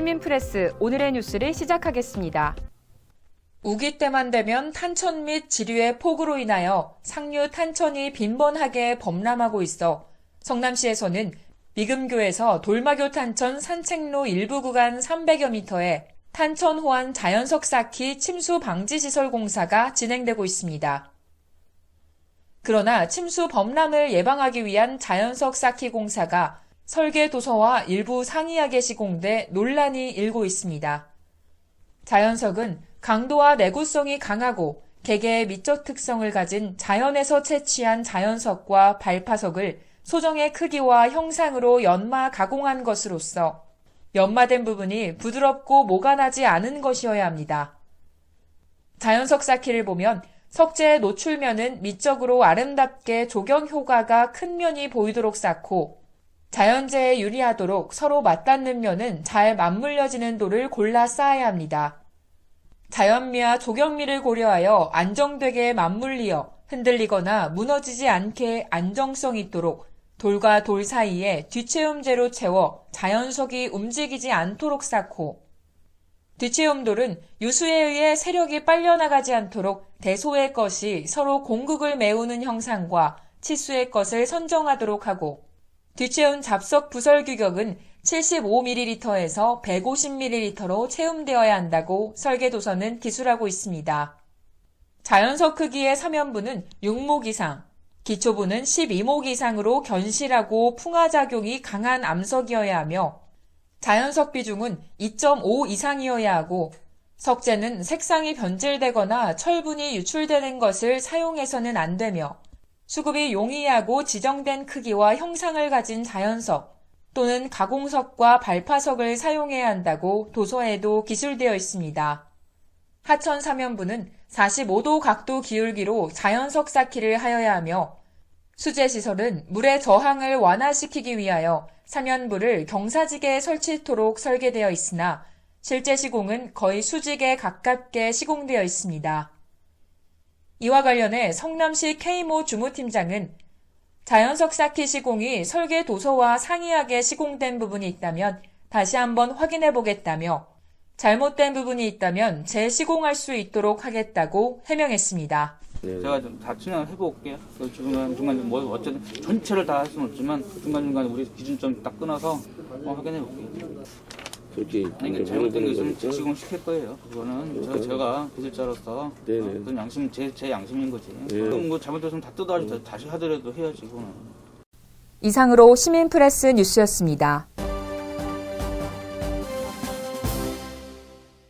시민프레스 오늘의 뉴스를 시작하겠습니다. 우기 때만 되면 탄천 및 지류의 폭우로 인하여 상류 탄천이 빈번하게 범람하고 있어 성남시에서는 미금교에서 돌마교 탄천 산책로 일부 구간 300여 미터에 탄천 호안 자연석 쌓기 침수 방지 시설 공사가 진행되고 있습니다. 그러나 침수 범람을 예방하기 위한 자연석 쌓기 공사가 설계 도서와 일부 상이하게 시공돼 논란이 일고 있습니다. 자연석은 강도와 내구성이 강하고 개개의 미적 특성을 가진 자연에서 채취한 자연석과 발파석을 소정의 크기와 형상으로 연마 가공한 것으로서 연마된 부분이 부드럽고 모가나지 않은 것이어야 합니다. 자연석 쌓기를 보면 석재의 노출면은 미적으로 아름답게 조경 효과가 큰 면이 보이도록 쌓고 자연재에 유리하도록 서로 맞닿는 면은 잘 맞물려지는 돌을 골라 쌓아야 합니다. 자연미와 조경미를 고려하여 안정되게 맞물리어 흔들리거나 무너지지 않게 안정성 있도록 돌과 돌 사이에 뒤체움제로 채워 자연석이 움직이지 않도록 쌓고 뒤체움돌은 유수에 의해 세력이 빨려나가지 않도록 대소의 것이 서로 공극을 메우는 형상과 치수의 것을 선정하도록 하고 뒤채운 잡석 부설 규격은 75ml에서 150ml로 채움되어야 한다고 설계도서는 기술하고 있습니다. 자연석 크기의 사면부는 6목 이상, 기초부는 12목 이상으로 견실하고 풍화작용이 강한 암석이어야 하며 자연석 비중은 2.5 이상이어야 하고 석재는 색상이 변질되거나 철분이 유출되는 것을 사용해서는 안 되며 수급이 용이하고 지정된 크기와 형상을 가진 자연석 또는 가공석과 발파석을 사용해야 한다고 도서에도 기술되어 있습니다. 하천 사면부는 45도 각도 기울기로 자연석 쌓기를 하여야 하며 수제 시설은 물의 저항을 완화시키기 위하여 사면부를 경사지게에 설치토록 설계되어 있으나 실제 시공은 거의 수직에 가깝게 시공되어 있습니다. 이와 관련해 성남시 K모 주무팀장은 자연석 쌓기 시공이 설계 도서와 상이하게 시공된 부분이 있다면 다시 한번 확인해 보겠다며 잘못된 부분이 있다면 재시공할 수 있도록 하겠다고 해명했습니다. 네. 제가 좀다 진행을 해볼게요. 그 중간 중간 뭐 어쨌든 전체를 다 할 수는 없지만 중간 중간 우리 기준점 딱 끊어서 어, 확인해 볼게요. 그렇게 아니, 그러니까 잘못된 게 있으면 지금 시킬 거예요. 그거는 저, 제가 기술자로서 네네. 어, 그건 양심 제, 제 양심인 거지. 네. 그럼 뭐 잘못됐으면 다 뜯어가지고 다시 하더라도 해야지 그거는. 이상으로 시민프레스 뉴스였습니다.